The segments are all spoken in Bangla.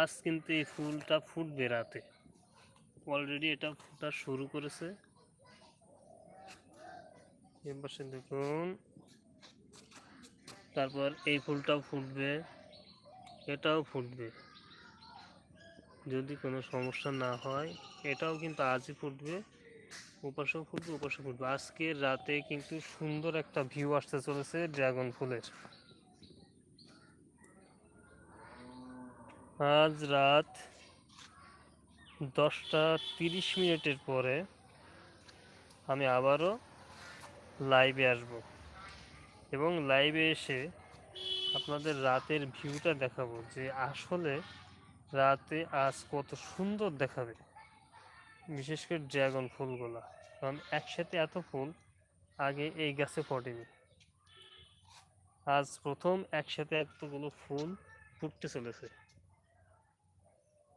আজ কিন্তু এই ফুলটা ফুটবে রাতে। অলরেডি এটা ফুটা শুরু করেছে। দেখুন। তারপর এই ফুলটাও ফুটবে, এটাও ফুটবে। যদি কোনো সমস্যা না হয়, এটাও কিন্তু আজই ফুটবে উপাসও ফুটবে উপাসও ফুটবে। আজকের রাতে কিন্তু সুন্দর একটা ভিউ আসতে চলেছে ড্রাগন ফুলের। আজ রাত দশটা তিরিশ মিনিটের পরে আমি আবারও লাইভে আসব এবং লাইভে এসে আপনাদের রাতের ভিউটা দেখাবো যে আসলে রাতে আজ কত সুন্দর দেখাবে, বিশেষ করে ড্রাগন ফুলগুলা, কারণ একসাথে এত ফুল আগে এই গাছে ফোটেনি। আজ প্রথম একসাথে এতগুলো ফুল ফুটতে চলেছে।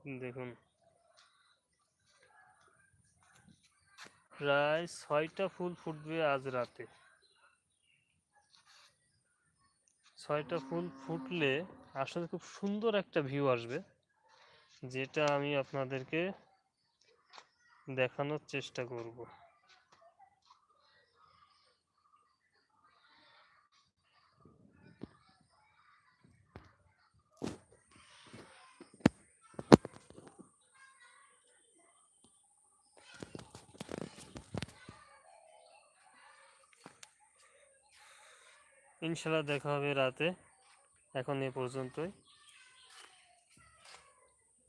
দেখুন। প্রায় ছয়টা ফুল ফুটবে আজ রাতে। ছয়টা ফুল ফুটলে আসলে খুব সুন্দর একটা ভিউ আসবে, যেটা আমি আপনাদেরকে দেখানোর চেষ্টা করব। ইনশাল্লাহ দেখা হবে রাতে। এখন এ পর্যন্তই।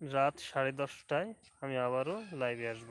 রাত সাড়ে দশটায় আমি আবারও লাইভে আসব।